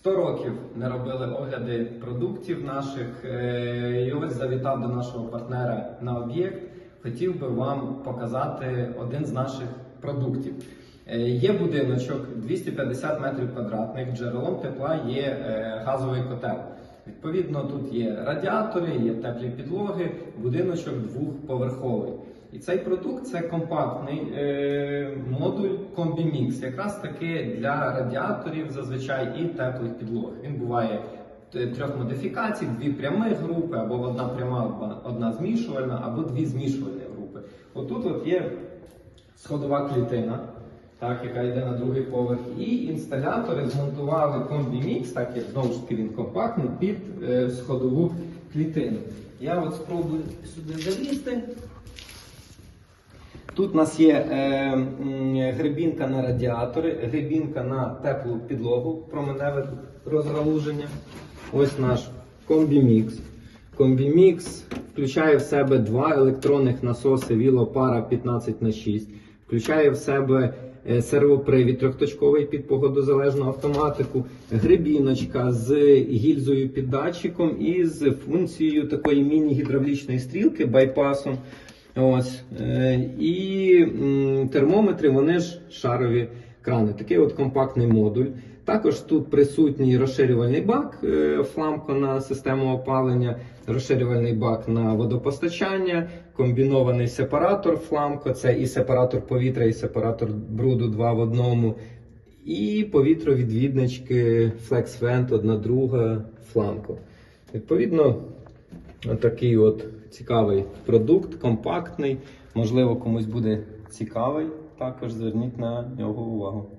100 років не робили огляди продуктів наших. е, І ось завітав до нашого партнера на об'єкт. Хотів би вам показати один з наших продуктів. Е, Є будиночок 250 метрів квадратних. Джерелом тепла є е, газовий котел. Відповідно, тут є радіатори, є теплі підлоги, будиночок двохповерховий. І цей продукт це компактний комбімікс, якраз таки для радіаторів зазвичай і теплих підлог. Він буває т- трьох модифікацій: дві прямих групи, або одна пряма, одна- одна змішувальна, або дві змішувальні групи. Отут от є сходова клітина, так, яка йде на другий поверх, і інсталятори змонтували комбімікс, так як знову ж таки він компактний, під е, сходову клітину. Я от спробую сюди залізти. Тут у нас є е, грибінка на радіатори, грибінка на теплу підлогу, променеве розгалуження. Ось наш комбімікс. Комбімікс включає в себе два електронних насоси Вілопара 15 на 6 включає в себе е, сервопривід трьохточковий під погодозалежну автоматику, грибіночка з гільзою під датчиком і з функцією такої міні-гідравлічної стрілки байпасом. Ось. Е, І термометри, вони ж шарові крани. Такий от компактний модуль. Також тут присутній розширювальний бак е, фламко на систему опалення, розширювальний бак на водопостачання, комбінований сепаратор фламко, це і сепаратор повітря, і сепаратор бруду два в одному. І повітровідвіднички FlexVent, одна друга фламко. Відповідно, Отакий от цікавий продукт, компактний. Можливо, комусь буде цікавий. Також зверніть на нього увагу.